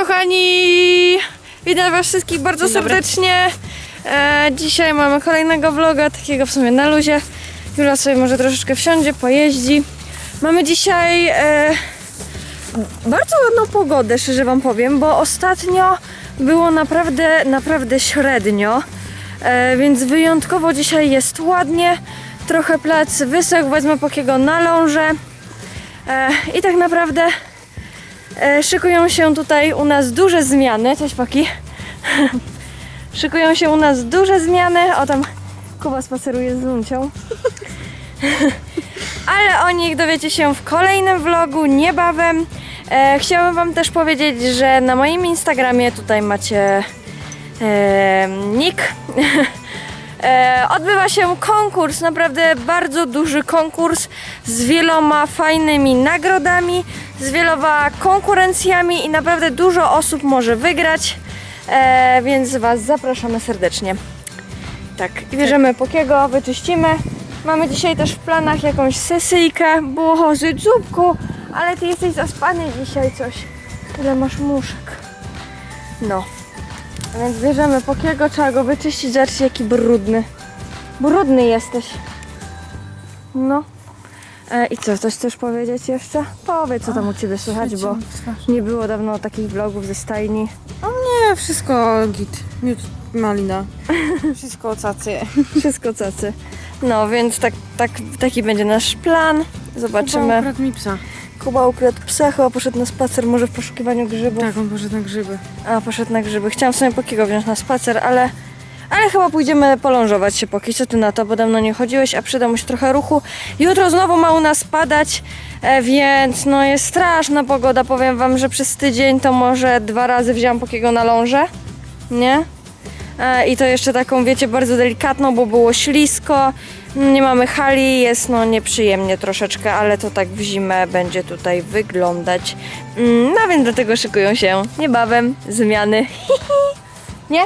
kochani! Witam was wszystkich bardzo serdecznie. E, dzisiaj mamy kolejnego vloga, takiego w sumie na luzie. Jula sobie może troszeczkę wsiądzie, pojeździ. Mamy dzisiaj e, bardzo ładną pogodę, szczerze wam powiem, bo ostatnio było naprawdę, naprawdę średnio. E, więc wyjątkowo dzisiaj jest ładnie. Trochę plac wysok, wezmę pokiego na lążę. E, I tak naprawdę szykują się tutaj u nas duże zmiany. Cześć Paki. szykują się u nas duże zmiany. O tam Kuba spaceruje z Luncią. Ale o nich dowiecie się w kolejnym vlogu niebawem. E, chciałabym Wam też powiedzieć, że na moim Instagramie tutaj macie e, nick. E, odbywa się konkurs, naprawdę bardzo duży konkurs z wieloma fajnymi nagrodami, z wieloma konkurencjami i naprawdę dużo osób może wygrać, e, więc Was zapraszamy serdecznie. Tak, i bierzemy Pokiego, wyczyścimy. Mamy dzisiaj też w planach jakąś sesyjkę. Boże, Dzubku, ale Ty jesteś zaspany dzisiaj coś. Ile masz muszek. No. A więc bierzemy Pokiego, trzeba go wyczyścić. Zobaczcie jaki brudny. Brudny jesteś. No. E, I co, coś chcesz powiedzieć jeszcze? Powiedz, co tam u Ciebie słychać, bo nie było dawno takich vlogów ze stajni. Nie, wszystko git. Miód, malina. Wszystko cacy. Wszystko cacy. No, więc tak, tak, taki będzie nasz plan. Zobaczymy. Ukradł mi psa. Kuba ukradł psa, chyba poszedł na spacer, może w poszukiwaniu grzybów. Tak, on poszedł na grzyby. A, poszedł na grzyby. Chciałam sobie Pokiego wziąć na spacer, ale, ale chyba pójdziemy polążować się Poki. Co ty na to? Bo dawno nie chodziłeś, a przyda mu się trochę ruchu. Jutro znowu ma u nas padać, e, więc no jest straszna pogoda. Powiem wam, że przez tydzień to może dwa razy wziąłam Pokiego na lążę. Nie? E, I to jeszcze taką, wiecie, bardzo delikatną, bo było ślisko. Nie mamy hali, jest no nieprzyjemnie troszeczkę, ale to tak w zimę będzie tutaj wyglądać. Mm, No więc do tego szykują się niebawem zmiany. Nie?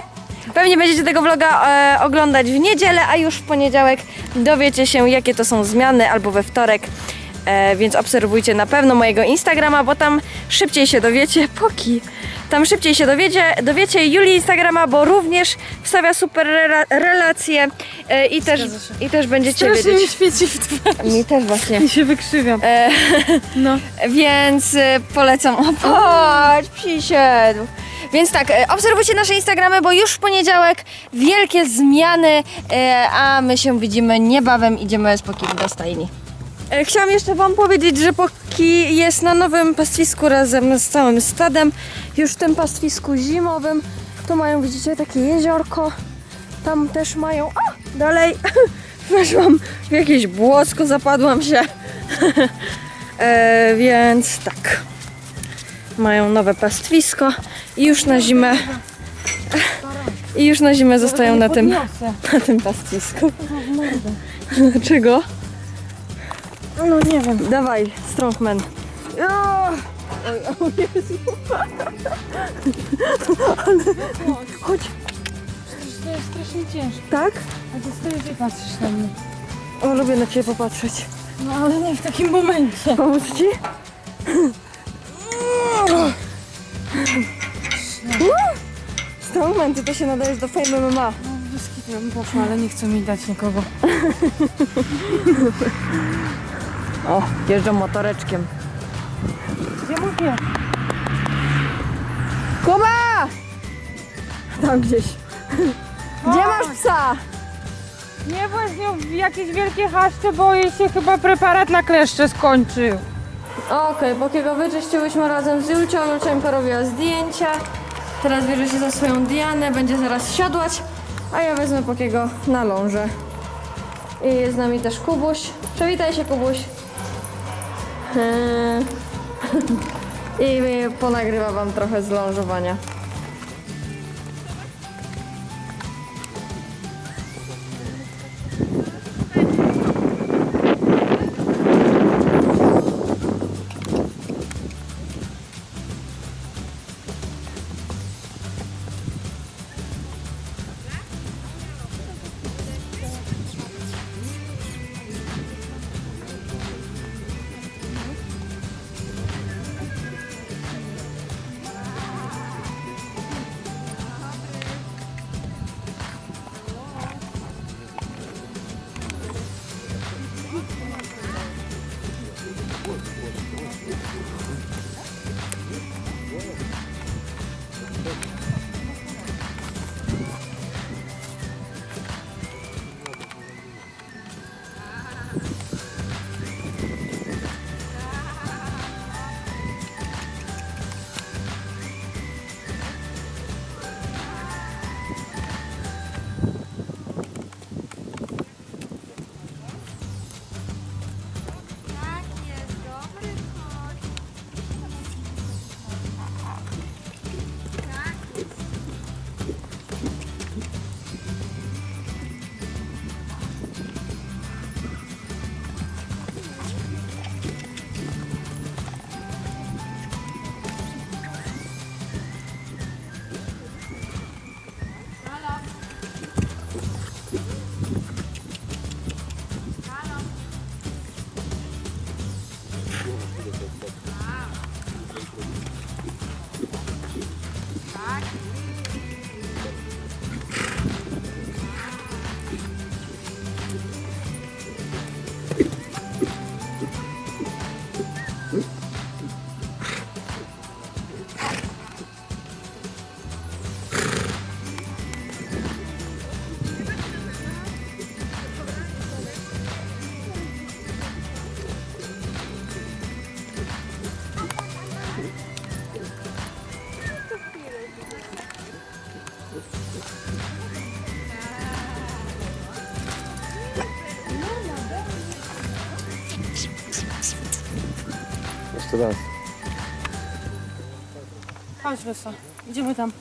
Pewnie będziecie tego vloga e, oglądać w niedzielę, a już w poniedziałek dowiecie się, jakie to są zmiany, albo we wtorek. E, więc obserwujcie na pewno mojego Instagrama, bo tam szybciej się dowiecie, poki. Tam szybciej się dowiecie, dowiecie Julii Instagrama, bo również wstawia super rela- relacje e, i, też, i też będziecie Strasznie mi wiedzieć. świeci w twarz. Mi też właśnie. I się wykrzywiam. E, No. więc e, polecam. O, patrz, przysiadł. Więc tak, e, obserwujcie nasze Instagramy, bo już w poniedziałek wielkie zmiany, e, a my się widzimy niebawem. Idziemy z do stajni. E, Chciałam jeszcze Wam powiedzieć, że Poki jest na nowym pastwisku razem z całym stadem. Już w tym pastwisku zimowym. Tu mają, widzicie, takie jeziorko. Tam też mają... O, dalej weszłam w jakieś błosko, zapadłam się. E, więc tak. Mają nowe pastwisko i już na zimę. I już na zimę zostają na tym, na tym pastwisku. Dlaczego? No nie wiem. Dawaj, strongman. Oj, o Jezu. Ale... Chodź, To jest strasznie ciężko. tak? A ty stoisz i patrzysz na mnie. O, lubię na Ciebie popatrzeć. No ale nie w takim momencie. Pomóc Ci? Strongman, Ty to się nadajesz do Fame MMA. No bym poszła, ale nie chcę mi dać nikogo. O, jeżdżą motoreczkiem. Gdzie mówię? Kuba! Tam gdzieś. Gdzie masz psa? Nie nią w jakieś wielkie haszcze, bo jej się chyba preparat na kleszcze skończył. Okej, Pokiego wyczyściłyśmy razem z Julcią. Julcia im porobiła zdjęcia. Teraz bierze się za swoją Dianę, będzie zaraz siodłać, a ja wezmę Pokiego na lążę. I jest z nami też Kubuś. Przywitaj się, Kubuś. Eee. I ponagrywa wam trochę z lążowania. Jeszcze raz. Chodź Wysa, idziemy tam.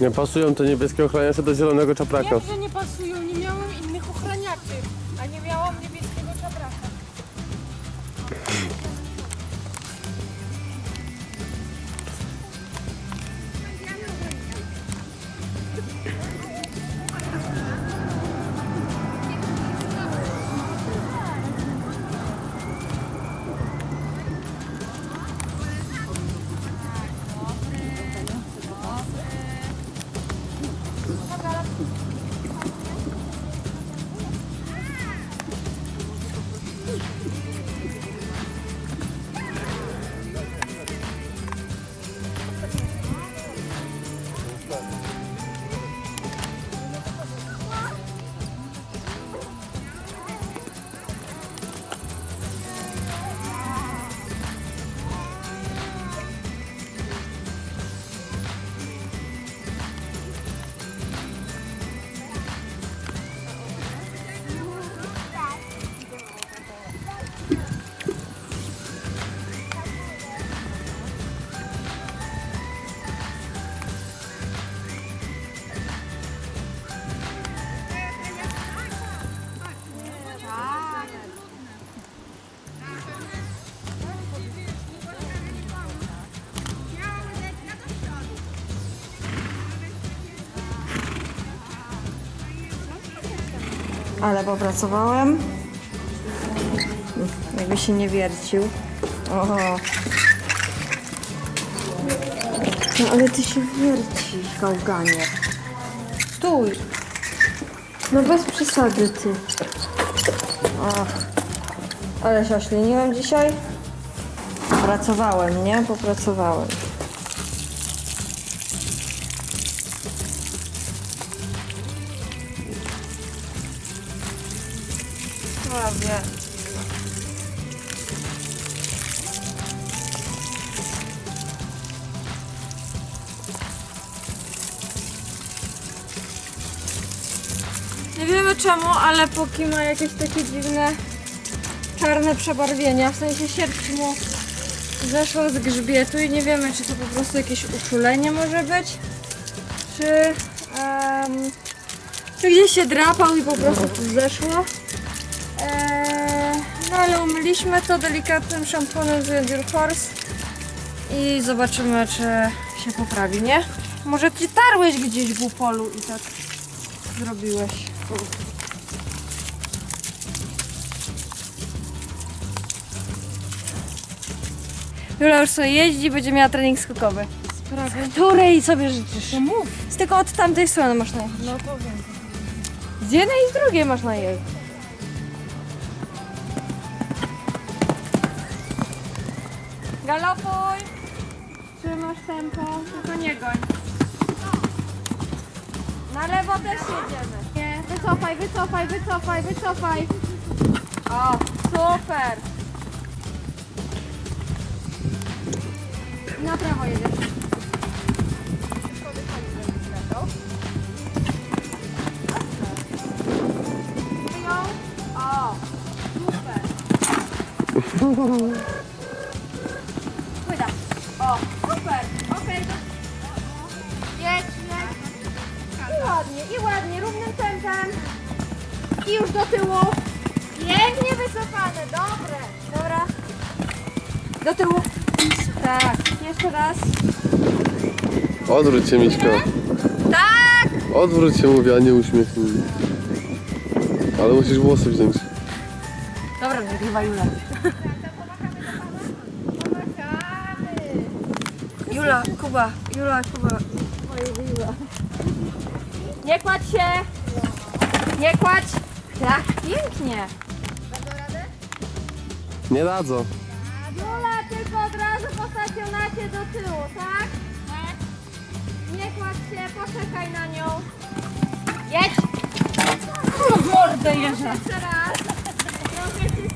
Nie pasują te niebieskie ochraniacze do zielonego czapraka. Wiem, że nie pasują, Ale popracowałem. Jakby się nie wiercił. Oho. No ale ty się wiercisz, gałganie. Stój. No bez przesady ty. Ach. Ale się ośliniłem dzisiaj. Pracowałem, nie? Popracowałem. Prawie. Nie wiemy czemu, ale póki ma jakieś takie dziwne czarne przebarwienia, w sensie sierść mu zeszła z grzbietu i nie wiemy, czy to po prostu jakieś uczulenie może być, czy, em, czy gdzieś się drapał i po prostu tu zeszło. No ale umyliśmy to delikatnym szamponem z Horse i zobaczymy, czy się poprawi, nie? Może ci tarłeś gdzieś w upolu i tak zrobiłeś. Jula już sobie jeździ, będzie miała trening skokowy. Sprawy. Której sobie życzysz? To mów. Z tylko od tamtej strony masz najechać. No to wiem. Z jednej i z drugiej masz najechać. Galopuj! Trzymasz tempo, tylko nie goń. Na lewo też jedziemy. Nie, wycofaj, wycofaj, wycofaj, wycofaj. O, super! Na prawo jedziesz. O, super. już do tyłu. Pięknie wycofane, dobre. Dobra. Do tyłu. Tak, jeszcze raz. Odwróć się, Miśka. Tak! Odwróć się, mówię, a nie uśmiechnij. Ale musisz włosy wziąć. Dobra, nagrywa Jula. Jula, Kuba, Jula, Kuba. Jula. Nie kładź się! Nie kładź! Tak, pięknie! Nie dadzą. Jula, tylko od razu po stacjonacie do tyłu, tak? Tak. Nie kładź się, poczekaj na nią. Jedź! Mordę jeżdżę. Jeszcze raz.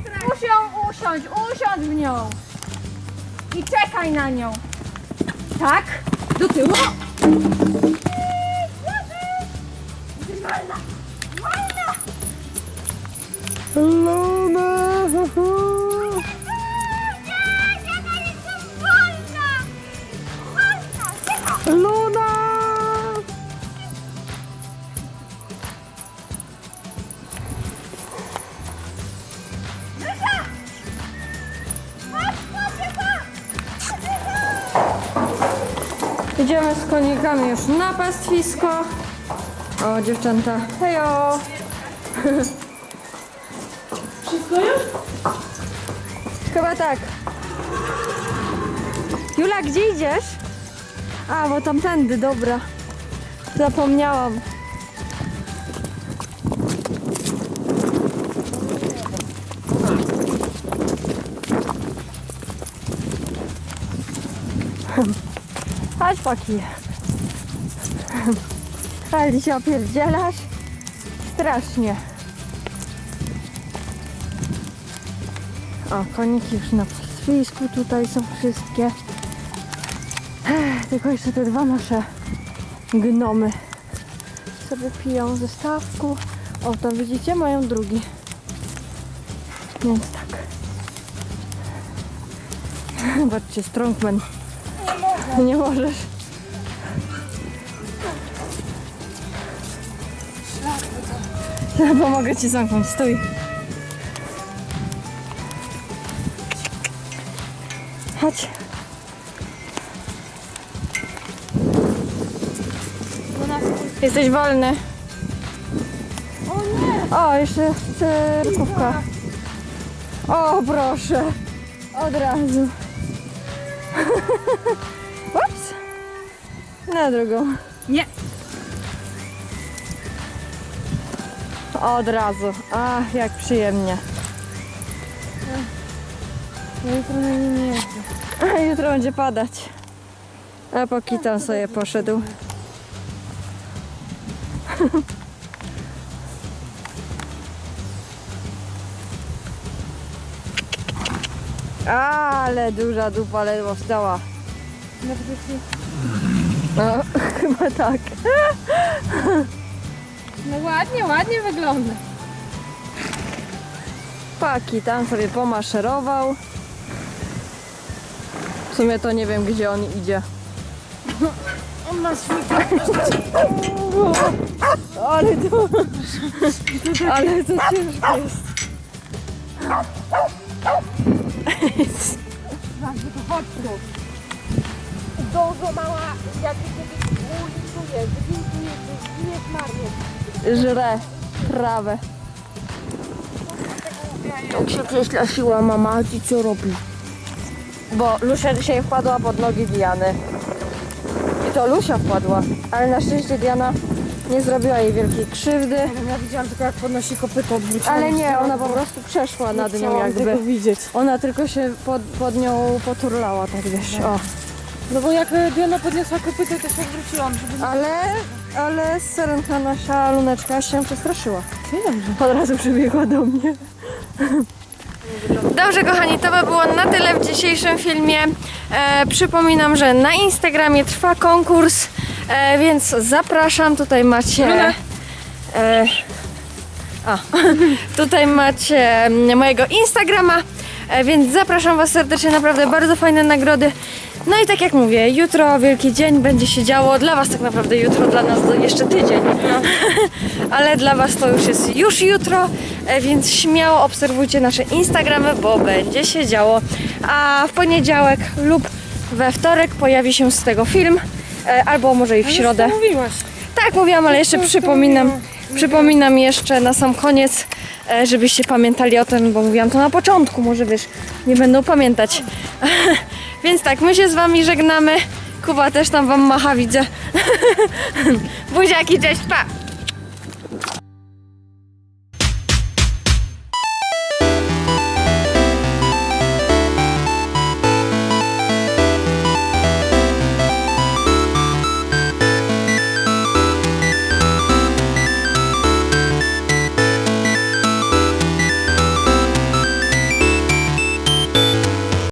Strach. Ją usiąść, usiądź w nią. I czekaj na nią. Tak? Do tyłu. Luna! Luna! Idziemy z konikami już na pastwisko. O, dziewczęta, hejo! tak. Jula, gdzie idziesz? A, bo tamtędy, dobra. Zapomniałam. Chodź, paki. Ale się opierdzielasz? Strasznie. O, koniki już na pastwisku tutaj są wszystkie. Tylko jeszcze te dwa nasze gnomy sobie piją ze stawku. O, tam widzicie, mają drugi. Więc tak. Zobaczcie, strongman. Nie możesz. Pomogę ci zamknąć, stój. Chodź. Jesteś wolny. O nie! O, jeszcze cyrkówka. O, proszę. Od razu. Ups. Na drugą. Nie. Od razu. Ach, jak przyjemnie. Jutro na nim jeżdżę. A jutro będzie padać. A póki tam sobie poszedł. Ale duża dupa ledwo wstała. No. No, chyba tak. No ładnie, ładnie wygląda. Paki tam sobie pomaszerował. W sumie to nie wiem gdzie on idzie. On ma swój... Ale to... Ale to ciężko jest. Zawsze to chodź tu. Dużo mała, jak się ulicuje, zwinkuje, zwinie marnie. Żre trawę. Tak się przestraszyła mama, a ci co robi? Bo Lusia dzisiaj wpadła pod nogi Diany. I to Lusia wpadła, ale na szczęście Diana nie zrobiła jej wielkiej krzywdy. Ja widziałam tylko jak podnosi kopyto odwrócone. Ale nie, ona po prostu przeszła nad nią Chciałam jakby. tego widzieć. Ona tylko się pod, pod nią poturlała, tak wiesz. O. No bo jak Diana podniosła kopyto, to się odwróciłam, żeby... Ale, ale serenka nasza luneczka się przestraszyła. Od razu przybiegła do mnie. Dobrze kochani, to by było na tyle w dzisiejszym filmie. E, przypominam, że na Instagramie trwa konkurs, e, więc zapraszam. Tutaj macie... E, a, tutaj macie mojego Instagrama, e, więc zapraszam Was serdecznie, naprawdę bardzo fajne nagrody. No i tak jak mówię, jutro wielki dzień będzie się działo. Dla Was tak naprawdę jutro, dla nas to jeszcze tydzień. Ale dla Was to już jest już jutro, e, więc śmiało obserwujcie nasze Instagramy, bo będzie się działo. A w poniedziałek lub we wtorek pojawi się z tego film, e, albo może i w środę. Mówiłaś? Tak, mówiłam, ale jeszcze przypominam, przypominam jeszcze na sam koniec, e, żebyście pamiętali o tym, bo mówiłam to na początku, może wiesz, nie będą pamiętać. Więc tak, my się z wami żegnamy. Kuba też tam wam macha, widzę. Buziaki, cześć, pa!